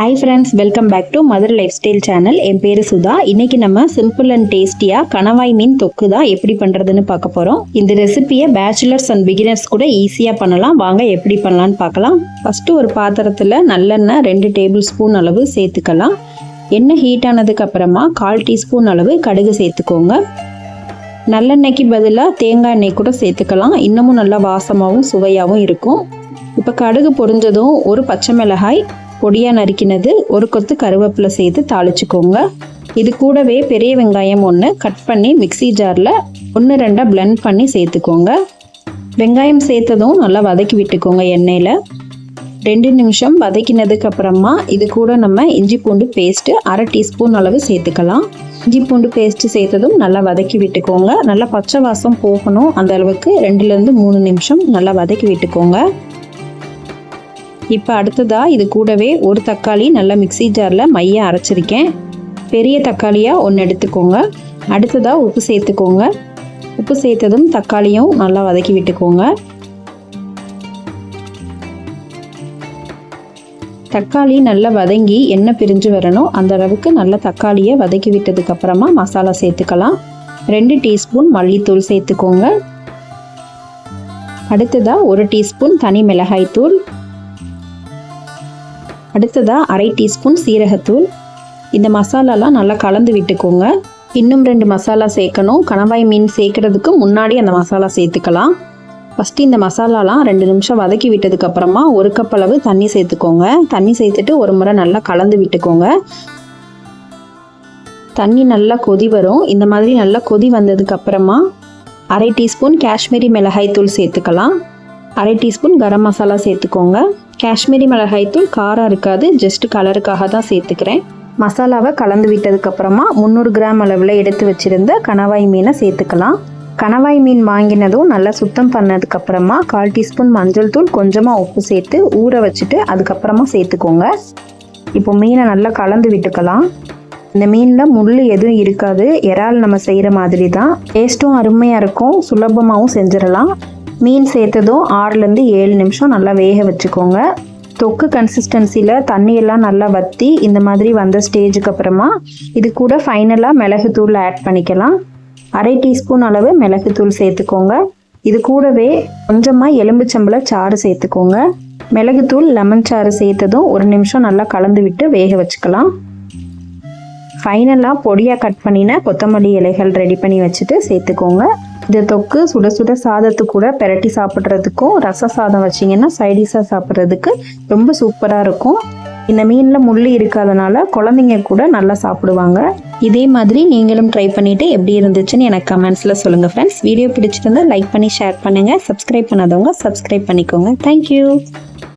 Hi friends welcome back to mother lifestyle channel என் பேர் சுதா. இன்னைக்கு நம்ம சிம்பிள் அண்ட் டேஸ்டியாக கணவாய் மீன் தொக்கு தான் எப்படி பண்ணுறதுன்னு பார்க்க போகிறோம் இந்த ரெசிபியை பேச்சுலர்ஸ் அண்ட் பிகினர்ஸ் கூட ஈஸியாக பண்ணலாம். வாங்க எப்படி பண்ணலான்னு பார்க்கலாம். ஃபஸ்ட்டு ஒரு பாத்திரத்தில் நல்லெண்ணெய் ரெண்டு டேபிள் ஸ்பூன் அளவு சேர்த்துக்கலாம். எண்ணெய் ஹீட் ஆனதுக்கு அப்புறமா கால் டீஸ்பூன் அளவு கடுகு சேர்த்துக்கோங்க. நல்லெண்ணெய்க்கு பதிலாக தேங்காய் எண்ணெய் கூட சேர்த்துக்கலாம். இன்னமும் நல்லா வாசமாகவும் சுவையாகவும் இருக்கும். இப்போ கடுகு பொரிஞ்சதும் ஒரு பச்சை மிளகாய் பொடியாக நறுக்கினது ஒரு கொத்து கருவேப்பிலை சேர்த்து தாளிச்சுக்கோங்க. இது கூடவே பெரிய வெங்காயம் ஒன்று கட் பண்ணி மிக்ஸி ஜாரில் ஒன்று ரெண்டாக பிளெண்ட் பண்ணி சேர்த்துக்கோங்க. வெங்காயம் சேர்த்ததும் நல்லா வதக்கி விட்டுக்கோங்க எண்ணெயில். ரெண்டு நிமிஷம் வதக்கினதுக்கு அப்புறமா இது கூட நம்ம இஞ்சி பூண்டு பேஸ்ட்டு அரை டீஸ்பூன் அளவு சேர்த்துக்கலாம். இஞ்சி பூண்டு பேஸ்ட்டு சேர்த்ததும் நல்லா வதக்கி விட்டுக்கோங்க. நல்லா பச்சை வாசம் போகணும். அந்த அளவுக்கு ரெண்டுலேருந்து மூணு நிமிஷம் நல்லா வதக்கி விட்டுக்கோங்க. இப்போ அடுத்ததாக இது கூடவே ஒரு தக்காளி நல்லா மிக்ஸி ஜாரில் மைய அரைச்சிருக்கேன். பெரிய தக்காளியாக ஒன்று எடுத்துக்கோங்க. அடுத்ததாக உப்பு சேர்த்துக்கோங்க. உப்பு சேர்த்ததும் தக்காளியும் நல்லா வதக்கி விட்டுக்கோங்க. தக்காளி நல்லா வதங்கி எண்ணெய் பிரிஞ்சு வரணும்? அந்த அளவுக்கு நல்லா தக்காளியை வதக்கி விட்டதுக்கப்புறமா மசாலா சேர்த்துக்கலாம். ரெண்டு டீஸ்பூன் மல்லித்தூள் சேர்த்துக்கோங்க. அடுத்ததாக ஒரு டீஸ்பூன் தனி மிளகாய்த்தூள் அடுத்ததாக அரை டீஸ்பூன் சீரகத்தூள். இந்த மசாலாலாம் நல்லா கலந்து விட்டுக்கோங்க. இன்னும் ரெண்டு மசாலா சேர்க்கணும். கணவாய் மீன் சேர்க்கறதுக்கு முன்னாடி அந்த மசாலா சேர்த்துக்கலாம். ஃபஸ்ட்டு இந்த மசாலாலாம் ரெண்டு நிமிஷம் வதக்கி விட்டதுக்கப்புறமா ஒரு கப் அளவு தண்ணி சேர்த்துக்கோங்க. தண்ணி சேர்த்துட்டு ஒரு முறை நல்லா கலந்து விட்டுக்கோங்க. தண்ணி நல்லா கொதி வரும். இந்த மாதிரி நல்லா கொதி வந்ததுக்கப்புறமா அரை டீஸ்பூன் காஷ்மீரி மிளகாய் தூள் சேர்த்துக்கலாம். அரை டீஸ்பூன் கரம் மசாலா சேர்த்துக்கோங்க. காஷ்மீரி மிளகாய்த்தூள் காரம் இருக்காது ஜஸ்ட் கலருக்காக தான் சேர்த்துக்கிறேன். மசாலாவை கலந்து விட்டதுக்கப்புறமா முந்நூறு கிராம் அளவில் எடுத்து வச்சுருந்த கணவாய் மீனை சேர்த்துக்கலாம். கணவாய் மீன் வாங்கினதும் நல்லா சுத்தம் பண்ணதுக்கப்புறமா கால் டீஸ்பூன் மஞ்சள் தூள் கொஞ்சமாக உப்பு சேர்த்து ஊற வச்சுட்டு அதுக்கப்புறமா சேர்த்துக்கோங்க. இப்போ மீனை நல்லா கலந்து விட்டுக்கலாம். இந்த மீனில் முள் எதுவும் இருக்காது. இறால் நம்ம செய்கிற மாதிரி தான் டேஸ்ட்டும் அருமையாக இருக்கும். சுலபமாகவும் செஞ்சிடலாம். மீன் சேர்த்ததும் ஆறுலேருந்து ஏழு நிமிஷம் நல்லா வேக வச்சுக்கோங்க. தொக்கு கன்சிஸ்டன்சியில் தண்ணியெல்லாம் நல்லா வற்றி இந்த மாதிரி வந்த ஸ்டேஜுக்கு அப்புறமா இது கூட ஃபைனலாக மிளகுத்தூள் ஆட் பண்ணிக்கலாம். அரை டீஸ்பூன் அளவு மிளகுத்தூள் சேர்த்துக்கோங்க. இது கூடவே கொஞ்சமாக எலும்புச்சம்பள சாறு சேர்த்துக்கோங்க. மிளகுத்தூள் லெமன் சாறு சேர்த்ததும் ஒரு நிமிஷம் நல்லா கலந்து விட்டு வேக வச்சுக்கலாம். ஃபைனலாக பொடியாக கட் பண்ணின கொத்தமல்லி இலைகள் ரெடி பண்ணி வச்சுட்டு சேர்த்துக்கோங்க. இந்த தொக்கு சுட சுட சாதத்து கூட பெரட்டி சாப்பிட்றதுக்கும் ரச சாதம் வச்சிங்கன்னா சைடிஷாக சாப்பிட்றதுக்கு ரொம்ப சூப்பராக இருக்கும். இந்த மீனில் முள் இருக்காதனால குழந்தைங்க கூட நல்லா சாப்பிடுவாங்க. இதே மாதிரி நீங்களும் ட்ரை பண்ணிவிட்டு எப்படி இருந்துச்சுன்னு எனக்கு கமெண்ட்ஸில் சொல்லுங்கள் ஃப்ரெண்ட்ஸ் வீடியோ பிடிச்சிருந்தா லைக் பண்ணி ஷேர் பண்ணுங்கள் சப்ஸ்கிரைப் பண்ணாதவங்க சப்ஸ்கிரைப் பண்ணிக்கோங்க. Thank you